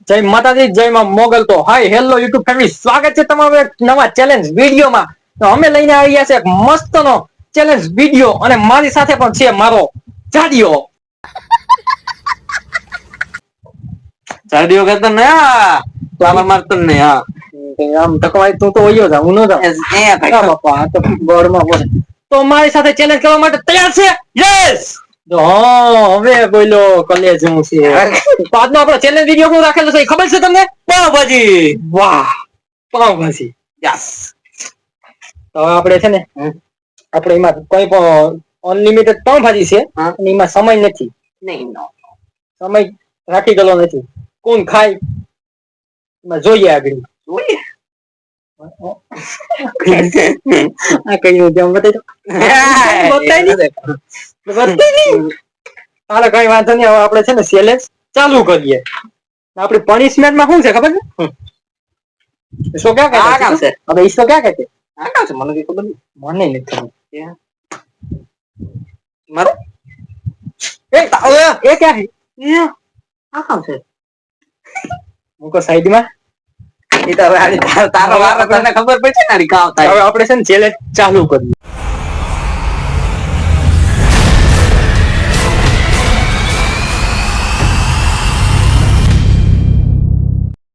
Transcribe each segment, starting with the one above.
જય માતાજી જય માં મોગલ તો હાય. હેલો યુટ્યુબ ફેમિલી સ્વાગત છે તમારું એક નવા ચેલેન્જ વિડીયોમાં. તો અમે લઈને આવ્યા છે એક મસ્તનો ચેલેન્જ વીડિયો અને મારી સાથે પણ છે મારો જાડિયો. જાડિયો કહેતો ને હા. આમાં મારતો ને હા. આમ ટકવાય તું તો ઓયો જા હું ન જા એ બાપા તો બોર્ડમાં બોલે તો મારી સાથે ચેલેન્જ કરવા માટે તૈયાર છે? યસ તો હવે બોલો કલેજ હું છે. તો આજનો આપણો ચેલેન્જ વિડિયો કોણ રાખેલો છે ખબર છે તમને? પાવભાજી. વાહ. પાવભાજી. યસ. તો આપણે છે ને આપણે એમાં કોઈ પણ અનલિમિટેડ પાવભાજી છે અને એમાં સમય નથી. નહીં નો. સમય રાખી ગયેલો નથી. કોણ ખાય? એમાં જોઈએ આગળ. જોઈએ. આ કઈ નું જેમ બતાવી દો. નહીં. બતાવી નહીં. હાલો કઈ વાંધો નહીં હવે આપણે છે ને સેલેજ ચાલુ કરીએ. આપણે પનિશમેન્ટમાં શું છે ખબર છે? શું ક્યાં કહે છે. હવે ઈસો ક્યાં કહે છે આકાશ છે મને કઈ ખબર મને નથી ખબર. મારો? એ એ ક્યાં છે? એ આ કામ છે. મૂકો સાઈડમાં એ તો હવે તારો- વારો તને ખબર પડશે ને કામ થાય. હવે આપણે છે ને ચેલેન્જ ચાલુ કરીએ.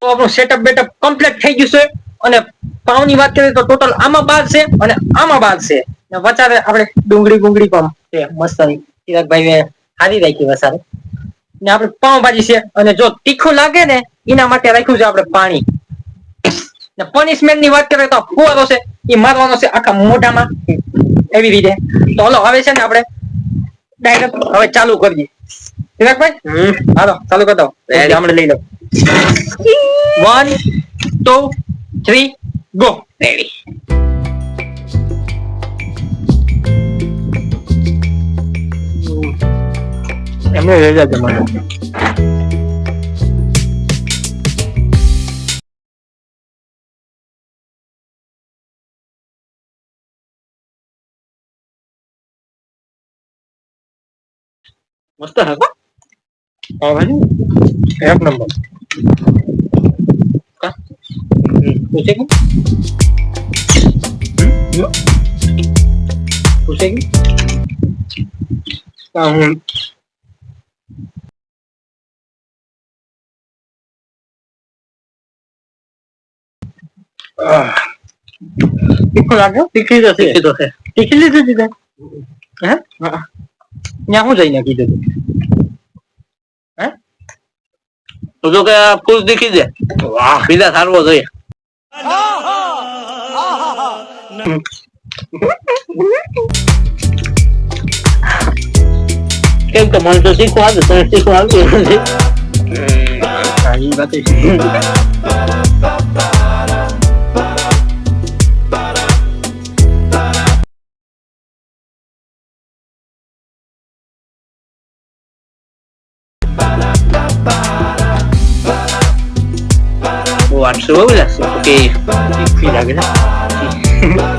તો આપણું સેટઅપ બેટઅપ કમ્પ્લીટ થઈ ગયું છે. અને પાવની વાત કરીએ તો ટોટલ આમાં બાદ છે અને આમાં બાદ છે. ને વચારે આપણે ડુંગળી ગુંગળી પણ છે, મસ્ત ચિરાગભાઈ હારી રાખી વસારે ને આપણે પાવભાજી છે અને જો તીખું લાગે ને, એના માટે રાખ્યું છે આપણે પાણી. ને પનિશમેન્ટની વાત કરીએ તો ફુવારો છે, એ મારવાનો છે આખા મોઢામાં. એવી રીતે. તો હલો, હવે છે ને આપણે ડાયરેક્ટ હવે ચાલુ કરીએ. ચિરાગભાઈ હાલો ચાલુ કરી દો. લઈ લો. One two three go ready એમને મસ્ત હે. કો હા ભાઈ એક નંબર કા પૂછે કે પૂછે કે કા હું આહ. તીખું લાગે તીખી તો છે તીખી તો છે. તીખી લીધું છે તે? હે? જો તું? તો કે ખુશ દીખી દે. વાહ. બીજા સારવો જોઈએ. કેમ કે મને તો શીખવું આવે તને શીખવા આવતું નથી હા, ઈ વાત ય છે.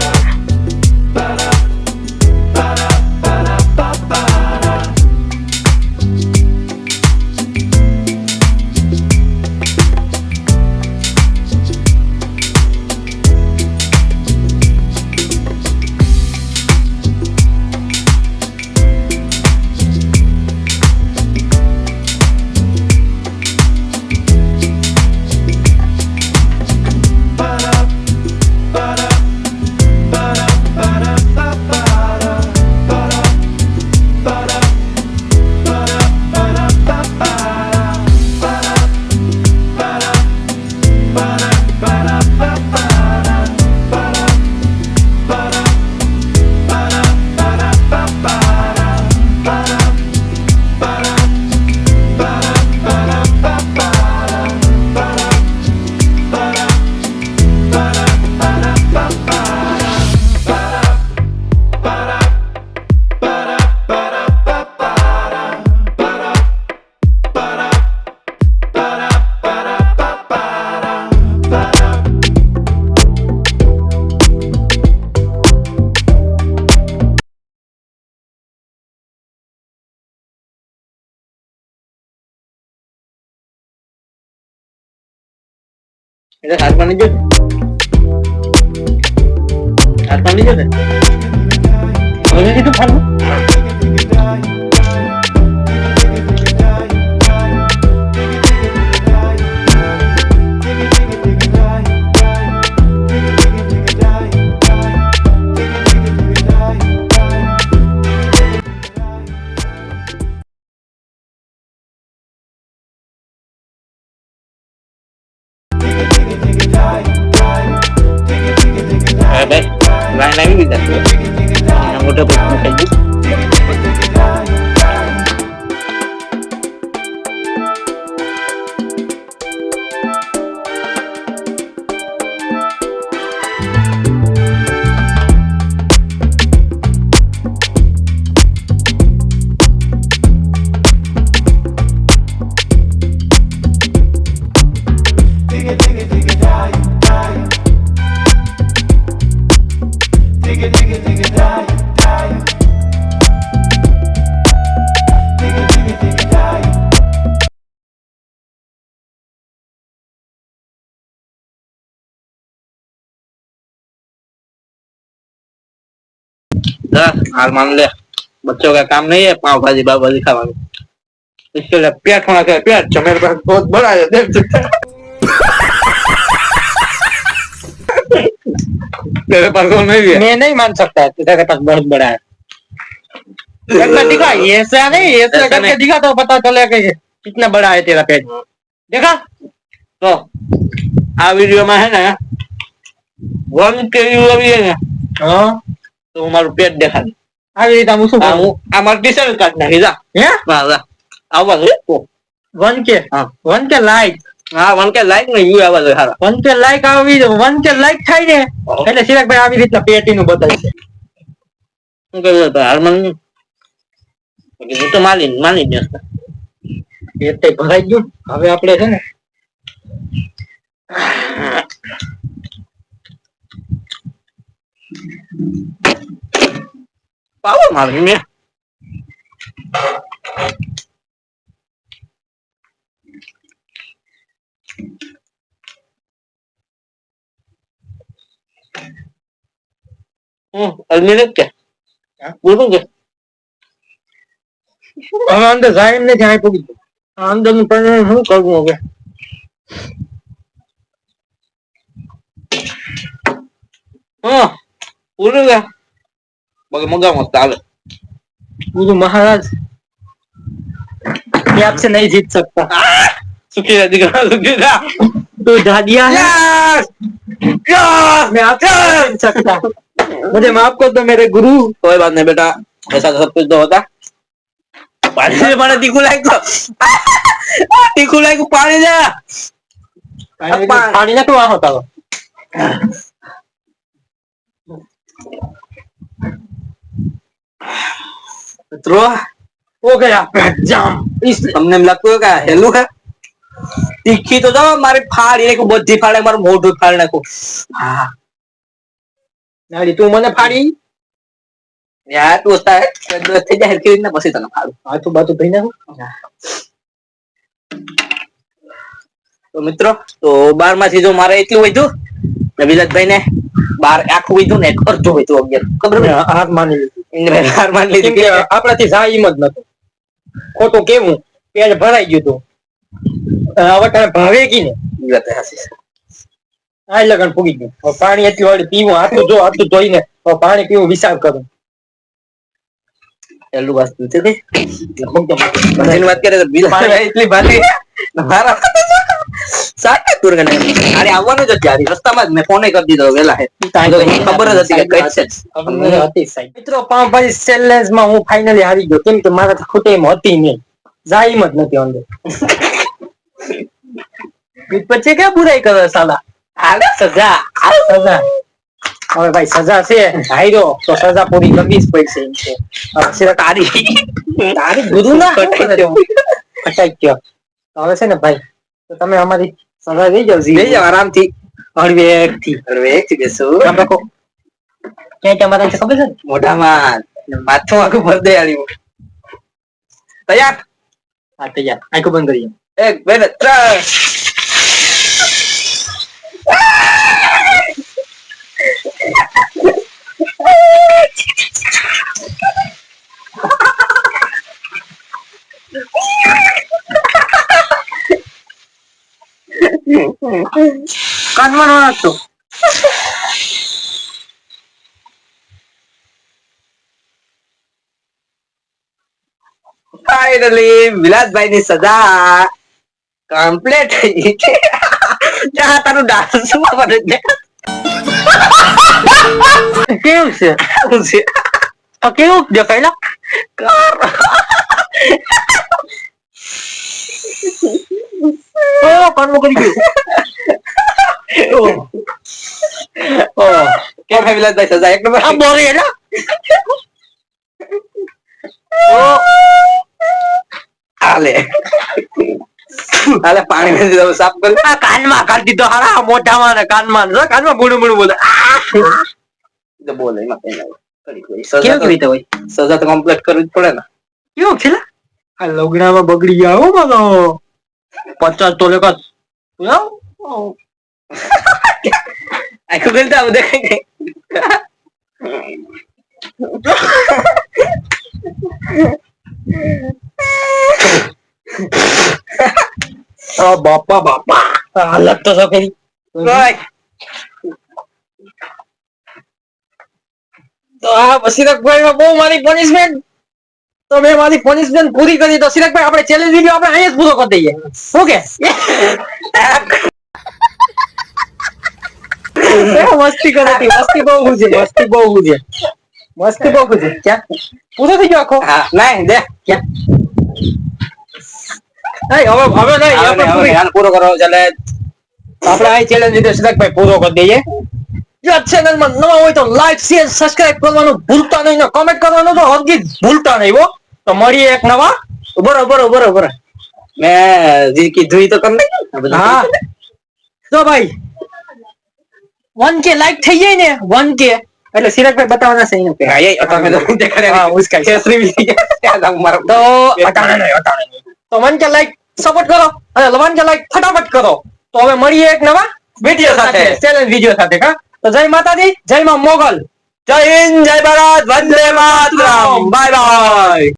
બહુ આઠસો બહુ લાગશે કે તીખી લાગે છે. એટલે લાઈન આવી દીધા મોઢે પર ખાઈ ગયું જા, हाल मान ले बच्चों का काम नहीं है पाव भाजी पाव भाजी खावानी इसके लिए पेट होना चाहिए पेट जो मेरे पास बहुत बड़ा है देख सकते हैं तेरे पास तो नहीं है मैं नहीं मान सकता है तेरे पास बहुत बड़ा है करके दिखा ऐसा नहीं ऐसा ऐसा करके नहीं। दिखा तो पता चले कि कितना बड़ा है तेरा पेट देखा तो આ વિડીયોમાં હે ને વન કે આવી હે ને હા તો હું મારું પેટ દેખાડે. આવી રીતે હું શું આ મારું ટી-શર્ટ કાઢ નાખી જા. હે? હા જા. જોઈએ વન કે હા. વન કે લાઈક હા વન કે લાઈક ને યુ આવા જોઈએ હારા વન કે લાઈક આવી વન કે લાઈક થાય ને એટલે સિરાકભાઈ આવી રીતના પેટી નું બતાવી બદલશે. શું કહ્યું તો હાલ મને હું તો માલી માની જ પેટ ભરાઈ ગયું. હવે આપણે છે ને પાવર madre અજમેર જ કે? બોલું કે હવે અંદર નથી અહીં પૂગી ગયું આ અંદરનું પરિણામ શું કરવું હવે હા मगर मंगा मत महाराज मैं आपसे नहीं जीत सकता सुखी रहा दिखा सुखी रहा तो दादिया है मैं आपसे जीत सकता मुझे माफ़ कर दो मेरे गुरु कोई बात नहीं बेटा ऐसा सब कुछ तो होता पानी मारे टीकू लाइक को टीकू लाइक पानी जा पानी ना तो वहाँ होता मित्रों हो गया मिला तो है? तीखी तो जाओ मारे फाड़ को बुद्धि फाड़ने मारे मोटू फाड़ने को। हाँ। तू मने फाड़ी? यार तू उस टाइम तो ते तो हाँ, तो बात तो ना हाँ। तो मित्रों तो बार मार चीज़ों मारे इतने हुए तो? भाई ने बार एक हुई तो नेट जो हुई तो अग्नि हाँ, मानी એને હાર માની લીધી કે આપણાથી નતું ખોટું કેવું? પેટ ભરાઈ ગયું તું હવે તને ભાવે કી ને. આ લગન પૂગી ગયું. પાણી એટલું વાળી પીવું હાથું જો હાથું ધોઈને ને પાણી પીવું વિચાર કરું. એલું વસ્તુ છે ને વાત કરે તો એટલી ભારી મારા સાચા તુરગને અરે આવવાનું જ હતી રસ્તામાં જ મેં ફોને કરી દીધો વેલા હે. ખબર જ હતી કે કઈ છે. હતી સાહેબ. મિત્રો પાવભાજી સેલેન્સમાં હું ફાઇનલી હારી ગયો. કેમ કે મારાથી ખૂટે એમ હતી નહીં. જાય જ નથી અંદર. પછી ક્યાં બુરાઈ કરો સાલા? આલે સજા. સજા. હવે ભાઈ સજા છે. હાર્યો તો સજા પૂરી કરવી જ પડશે એમ છે. હવે તારી. તારી ગુરુ ના કટાઈ ગયો. હવે છે ને ભાઈ તો તમે અમારી Sarà meglio così. Meglio avanti. Arrivederci. Arrivederci, adesso. Cambia co... Cioè, cambia tanto come se... Moda man. Non batto ma come te arrivo. Dai, app. Alto, già. Ecco, vengo io. E, bene, tre. Ha ha! કાનમાં ન નાખતો finally વિલાસભાઈ ની સજા complete થઈ ગઈ છે જ્યાં તારું ડાન્સમાં છે કેવું છે દેખાડું છે કેવું દેખાય લા? કર ઓ કાનમાં મોકલી ગયો ઓ કેમ હે વિલાસભાઈ સજા એક નંબર આ બોરી એલા ઓ આલે આલે પાણી મેં દીધો સાફ કરી આ કાનમાં કાઢી દીધો હારા મોઢામાં ને કાનમાં ને. કાનમાં બુડું બુડું બોલે! તો બોલે એમાં કઈ ના. સજા કેવું તો- રીતે હોય સજા તો કમ્પ્લીટ કરવી જ પડે ને કેવું છે આ લગડામાં બગડી ગયા હો મારો પચાસ તો લેખા આખું ગલતા આવું દેખાય નહીં. આ બાપા બાપા આ હાલત તો જો કરી કોઈ. તો આ સિરકભાઈ બહુ મારી પનિશમેન્ટ તો મેં મારી પનિશમેન્ટ પૂરી કરી તો સિરકભાઈ આપણે ચેલેન્જ વીડિયો આપણે અહીંયા જ પૂરો કરી દઈએ. ઓકે? મસ્તી કરે છે મસ્તી બહુ ગુજે મસ્તી બહુ ગુજે મસ્તી બહુ ગુજે ક્યાં? પૂરો થઈ ગયો આખો? હા નહીં દે. ક્યાં? નહીં હવે હવે નહીં આપણે પૂરી. નહીં. પૂરો કરો ચાલે. આપણે આ ચેલેન્જ વીડિયો સિદ્ધાર્થભાઈ પૂરો કરી દઈએ. જો ચેનલમાં નવા હોય તો લાઈક શેર સબસ્ક્રાઇબ કરવાનું ભૂલતા નહીં. ને કમેન્ટ કરવાનું તો હરગીજ ભૂલતા નહીં હો. તો મળીએ એક નવા? બરો બરો બરો બરો મેં જે કીધું ઈ તો કરી નાખ્યું. આ બધું હા. તો ભાઈ વન કે લાઈક થઈ જાય ને વન કે. એટલે સિરાજભાઈ બતાવવાના છે એનું કે. હા, એ તમે તો દેખાડ્યા હા, નહીં. ઉશ્કાય. કેસરી બી યાદ આવું મારું. તો અટાણે નહીં અટાણે નહીં. તો વન કે લાઈક સપોર્ટ કરો અને વન કે લાઈક ફટાફટ કરો. તો હવે મળીએ એક નવા વીડિયો સાથે સાથે. ચેલેન્જ વીડિયો સાથે કા તો જય માતાજી જય માં મોગલ. જય હિન્દ જય ભારત વંદે માતરમ. Bye bye